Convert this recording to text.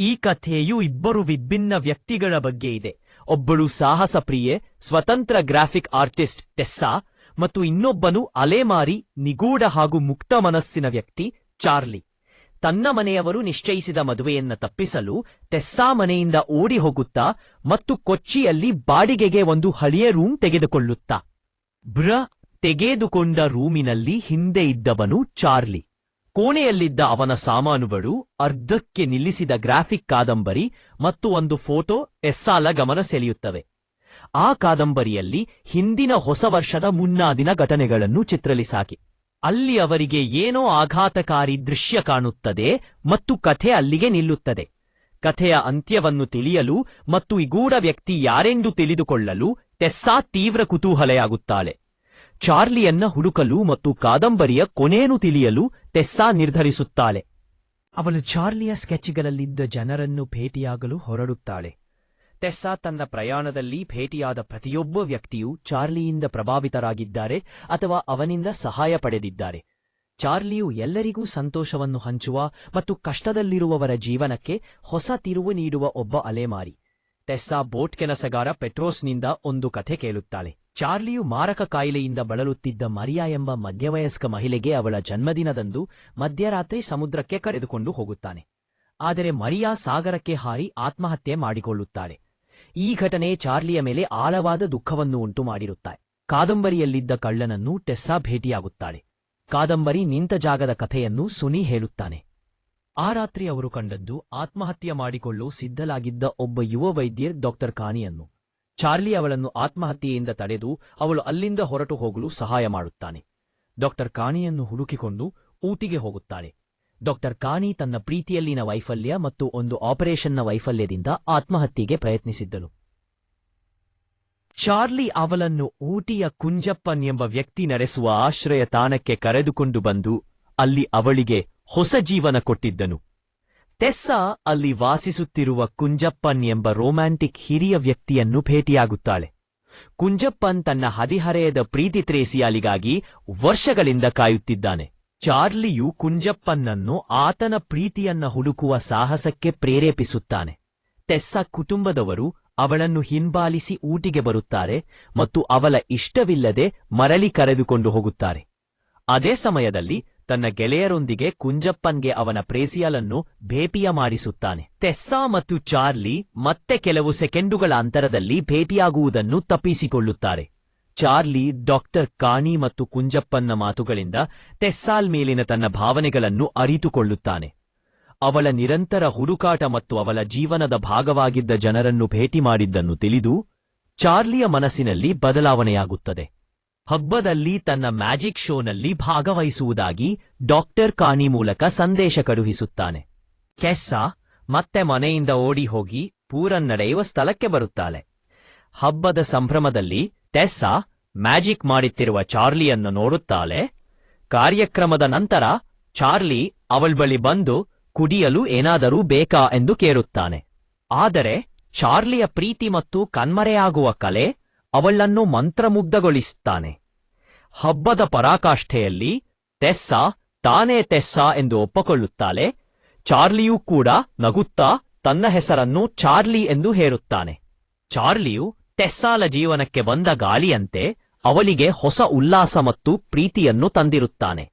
ಈ ಕಥೆಯು ಇಬ್ಬರು ವಿಭಿನ್ನ ವ್ಯಕ್ತಿಗಳ ಬಗ್ಗೆ ಇದೆ. ಒಬ್ಬಳು ಸಾಹಸ ಪ್ರಿಯೆ, ಸ್ವತಂತ್ರ ಗ್ರಾಫಿಕ್ ಆರ್ಟಿಸ್ಟ್ ಟೆಸ್ಸಾ ಮತ್ತು ಇನ್ನೊಬ್ಬನು ಅಲೆಮಾರಿ, ನಿಗೂಢ ಹಾಗೂ ಮುಕ್ತ ಮನಸ್ಸಿನ ವ್ಯಕ್ತಿ ಚಾರ್ಲಿ. ತನ್ನ ಮನೆಯವರು ನಿಶ್ಚಯಿಸಿದ ಮದುವೆಯನ್ನ ತಪ್ಪಿಸಲು ಟೆಸ್ಸಾ ಮನೆಯಿಂದ ಓಡಿ ಹೋಗುತ್ತಾ ಮತ್ತು ಕೊಚ್ಚಿಯಲ್ಲಿ ಬಾಡಿಗೆಗೆ ಒಂದು ಹಳೆಯ ರೂಮ್ ತೆಗೆದುಕೊಳ್ಳುತ್ತಾ. ಬ್ರ ತೆಗೆದುಕೊಂಡ ರೂಮಿನಲ್ಲಿ ಹಿಂದೆ ಇದ್ದವನು ಚಾರ್ಲಿ. ಕೋಣೆಯಲ್ಲಿದ್ದ ಅವನ ಸಾಮಾನುಗಳು ಅರ್ಧಕ್ಕೆ ನಿಲ್ಲಿಸಿದ ಗ್ರಾಫಿಕ್ ಕಾದಂಬರಿ ಮತ್ತು ಒಂದು ಫೋಟೋ ಎಸ್ಸಾಲ ಗಮನ ಸೆಳೆಯುತ್ತವೆ. ಆ ಕಾದಂಬರಿಯಲ್ಲಿ ಹಿಂದಿನ ಹೊಸ ವರ್ಷದ ಮುನ್ನಾದಿನ ಘಟನೆಗಳನ್ನು ಚಿತ್ರಲಿಸಾಕಿ ಅಲ್ಲಿ ಅವರಿಗೆ ಏನೋ ಆಘಾತಕಾರಿ ದೃಶ್ಯ ಕಾಣುತ್ತದೆ ಮತ್ತು ಕಥೆ ಅಲ್ಲಿಗೆ ನಿಲ್ಲುತ್ತದೆ. ಕಥೆಯ ಅಂತ್ಯವನ್ನು ತಿಳಿಯಲು ಮತ್ತು ಇಗೂಢ ವ್ಯಕ್ತಿ ಯಾರೆಂದು ತಿಳಿದುಕೊಳ್ಳಲು ಟೆಸ್ಸಾ ತೀವ್ರ ಕುತೂಹಲೆಯಾಗುತ್ತಾಳೆ. ಚಾರ್ಲಿಯನ್ನ ಹುಡುಕಲು ಮತ್ತು ಕಾದಂಬರಿಯ ಕೊನೆಯನ್ನು ತಿಳಿಯಲು ಟೆಸ್ಸಾ ನಿರ್ಧರಿಸುತ್ತಾಳೆ. ಅವಳು ಚಾರ್ಲಿಯ ಸ್ಕೆಚ್ಗಳಲ್ಲಿದ್ದ ಜನರನ್ನು ಭೇಟಿಯಾಗಲು ಹೊರಡುತ್ತಾಳೆ. ಟೆಸ್ಸಾ ತನ್ನ ಪ್ರಯಾಣದಲ್ಲಿ ಭೇಟಿಯಾದ ಪ್ರತಿಯೊಬ್ಬ ವ್ಯಕ್ತಿಯು ಚಾರ್ಲಿಯಿಂದ ಪ್ರಭಾವಿತರಾಗಿದ್ದಾರೆ ಅಥವಾ ಅವನಿಂದ ಸಹಾಯ ಪಡೆದಿದ್ದಾರೆ. ಚಾರ್ಲಿಯು ಎಲ್ಲರಿಗೂ ಸಂತೋಷವನ್ನು ಹಂಚುವ ಮತ್ತು ಕಷ್ಟದಲ್ಲಿರುವವರ ಜೀವನಕ್ಕೆ ಹೊಸ ತಿರುವು ನೀಡುವ ಒಬ್ಬ ಅಲೆಮಾರಿ. ಟೆಸ್ಸಾ ಬೋಟ್ ಕೆಲಸಗಾರ ಪೆಟ್ರೋಸ್ನಿಂದ ಒಂದು ಕಥೆ ಕೇಳುತ್ತಾಳೆ. ಚಾರ್ಲಿಯು ಮಾರಕ ಕಾಯಿಲೆಯಿಂದ ಬಳಲುತ್ತಿದ್ದ ಮರಿಯಾ ಎಂಬ ಮಧ್ಯವಯಸ್ಕ ಮಹಿಳೆಗೆ ಅವಳ ಜನ್ಮದಿನದಂದು ಮಧ್ಯರಾತ್ರಿ ಸಮುದ್ರಕ್ಕೆ ಕರೆದುಕೊಂಡು ಹೋಗುತ್ತಾನೆ. ಆದರೆ ಮರಿಯಾ ಸಾಗರಕ್ಕೆ ಹಾರಿ ಆತ್ಮಹತ್ಯೆ ಮಾಡಿಕೊಳ್ಳುತ್ತಾಳೆ. ಈ ಘಟನೆ ಚಾರ್ಲಿಯ ಮೇಲೆ ಆಳವಾದ ದುಃಖವನ್ನು ಉಂಟು ಮಾಡಿರುತ್ತಾಳೆ ಕಾದಂಬರಿಯಲ್ಲಿದ್ದ ಕಳ್ಳನನ್ನು ಟೆಸ್ಸಾ ಭೇಟಿಯಾಗುತ್ತಾಳೆ. ಕಾದಂಬರಿ ನಿಂತ ಜಾಗದ ಕಥೆಯನ್ನು ಸುನಿ ಹೇಳುತ್ತಾನೆ. ಆ ರಾತ್ರಿ ಅವರು ಕಂಡದ್ದು ಆತ್ಮಹತ್ಯೆ ಮಾಡಿಕೊಳ್ಳಲು ಸಿದ್ಧಲಾಗಿದ್ದ ಒಬ್ಬ ಯುವ ವೈದ್ಯರ್ ಡಾಕ್ಟರ್ ಕಾನಿಯನ್ನು. ಚಾರ್ಲಿ ಅವಳನ್ನು ಆತ್ಮಹತ್ಯೆಯಿಂದ ತಡೆದು ಅವಳು ಅಲ್ಲಿಂದ ಹೊರಟು ಹೋಗಲು ಸಹಾಯ ಮಾಡುತ್ತಾನೆ. ಡಾಕ್ಟರ್ ಕಾಣಿಯನ್ನು ಹುಡುಕಿಕೊಂಡು ಊಟಿಗೆ ಹೋಗುತ್ತಾಳೆ. ಡಾಕ್ಟರ್ ಕಾನಿ ತನ್ನ ಪ್ರೀತಿಯಲ್ಲಿನ ವೈಫಲ್ಯ ಮತ್ತು ಒಂದು ಆಪರೇಷನ್ನ ವೈಫಲ್ಯದಿಂದ ಆತ್ಮಹತ್ಯೆಗೆ ಪ್ರಯತ್ನಿಸಿದ್ದಳು. ಚಾರ್ಲಿ ಅವಳನ್ನು ಊಟಿಯ ಕುಂಜಪ್ಪನ್ ಎಂಬ ವ್ಯಕ್ತಿ ನಡೆಸುವ ಆಶ್ರಯ ತಾಣಕ್ಕೆ ಕರೆದುಕೊಂಡು ಬಂದು ಅಲ್ಲಿ ಅವಳಿಗೆ ಹೊಸ ಜೀವನ ಕೊಟ್ಟಿದ್ದನು. ಟೆಸ್ಸಾ ಅಲ್ಲಿ ವಾಸಿಸುತ್ತಿರುವ ಕುಂಜಪ್ಪನ್ ಎಂಬ ರೊಮ್ಯಾಂಟಿಕ್ ಹಿರಿಯ ವ್ಯಕ್ತಿಯನ್ನು ಭೇಟಿಯಾಗುತ್ತಾಳೆ. ಕುಂಜಪ್ಪನ್ ತನ್ನ ಹದಿಹರೆಯದ ಪ್ರೀತಿ ತ್ರೇಸಿಯಾಲಿಗಾಗಿ ವರ್ಷಗಳಿಂದ ಕಾಯುತ್ತಿದ್ದಾನೆ. ಚಾರ್ಲಿಯು ಕುಂಜಪ್ಪನ್ನನ್ನು ಆತನ ಪ್ರೀತಿಯನ್ನ ಹುಡುಕುವ ಸಾಹಸಕ್ಕೆ ಪ್ರೇರೇಪಿಸುತ್ತಾನೆ. ಟೆಸ್ಸಾ ಕುಟುಂಬದವರು ಅವಳನ್ನು ಹಿಂಬಾಲಿಸಿ ಊಟಿಗೆ ಬರುತ್ತಾರೆ ಮತ್ತು ಅವಳ ಇಷ್ಟವಿಲ್ಲದೆ ಮರಳಿ ಕರೆದುಕೊಂಡು ಹೋಗುತ್ತಾರೆ. ಅದೇ ಸಮಯದಲ್ಲಿ ತನ್ನ ಗೆಳೆಯರೊಂದಿಗೆ ಕುಂಜಪ್ಪನ್ಗೆ ಅವನ ಪ್ರೇಸಿಯಲನ್ನು ಭೇಟಿಯ ಮಾಡಿಸುತ್ತಾನೆ. ತೆಸ್ಸಾ ಮತ್ತು ಚಾರ್ಲಿ ಮತ್ತೆ ಕೆಲವು ಸೆಕೆಂಡುಗಳ ಅಂತರದಲ್ಲಿ ಭೇಟಿಯಾಗುವುದನ್ನು ತಪ್ಪಿಸಿಕೊಳ್ಳುತ್ತಾರೆ. ಚಾರ್ಲಿ, ಡಾಕ್ಟರ್ ಕಾಣಿ ಮತ್ತು ಕುಂಜಪ್ಪನ್ನ ಮಾತುಗಳಿಂದ ತೆಸ್ಸಾಲ್ ಮೇಲಿನ ತನ್ನ ಭಾವನೆಗಳನ್ನು ಅರಿತುಕೊಳ್ಳುತ್ತಾನೆ. ಅವಳ ನಿರಂತರ ಹುಡುಕಾಟ ಮತ್ತು ಅವಳ ಜೀವನದ ಭಾಗವಾಗಿದ್ದ ಜನರನ್ನು ಭೇಟಿ ಮಾಡಿದ್ದನ್ನು ತಿಳಿದು ಚಾರ್ಲಿಯ ಮನಸ್ಸಿನಲ್ಲಿ ಬದಲಾವಣೆಯಾಗುತ್ತದೆ. ಹಬ್ಬದಲ್ಲಿ ತನ್ನ ಮ್ಯಾಜಿಕ್ ಶೋನಲ್ಲಿ ಭಾಗವಹಿಸುವುದಾಗಿ ಡಾಕ್ಟರ್ ಕಾಣಿ ಮೂಲಕ ಸಂದೇಶ ಕಳುಹಿಸುತ್ತಾನೆ. ಕೆಸ್ಸಾ ಮತ್ತೆ ಮನೆಯಿಂದ ಓಡಿ ಹೋಗಿ ಪೂರನ್ ನಡೆಯುವ ಸ್ಥಳಕ್ಕೆ ಬರುತ್ತಾಳೆ. ಹಬ್ಬದ ಸಂಭ್ರಮದಲ್ಲಿ ಟೆಸ್ಸಾ ಮ್ಯಾಜಿಕ್ ಮಾಡುತ್ತಿರುವ ಚಾರ್ಲಿಯನ್ನು ನೋಡುತ್ತಾಳೆ. ಕಾರ್ಯಕ್ರಮದ ನಂತರ ಚಾರ್ಲಿ ಅವಳ ಬಳಿ ಬಂದು ಕುಡಿಯಲು ಏನಾದರೂ ಬೇಕಾ ಎಂದು ಕೇಳುತ್ತಾನೆ. ಆದರೆ ಚಾರ್ಲಿಯ ಪ್ರೀತಿ ಮತ್ತು ಕಣ್ಮರೆಯಾಗುವ ಕಲೆ ಅವಳನ್ನು ಮಂತ್ರಮುಗ್ಧಗೊಳಿಸುತ್ತಾನೆ. ಹಬ್ಬದ ಪರಾಕಾಷ್ಠೆಯಲ್ಲಿ ತೆಸ್ಸಾ, ತಾನೇ ತೆಸ್ಸಾ ಎಂದು ಒಪ್ಪಿಕೊಳ್ಳುತ್ತಾಳೆ. ಚಾರ್ಲಿಯೂ ಕೂಡ ನಗುತ್ತಾ ತನ್ನ ಹೆಸರನ್ನು ಚಾರ್ಲಿ ಎಂದು ಹೇರುತ್ತಾನೆ. ಚಾರ್ಲಿಯು ತೆಸ್ಸಾಲ ಜೀವನಕ್ಕೆ ಬಂದ ಗಾಳಿಯಂತೆ ಅವಳಿಗೆ ಹೊಸ ಉಲ್ಲಾಸ ಮತ್ತು ಪ್ರೀತಿಯನ್ನು ತಂದಿರುತ್ತಾನೆ.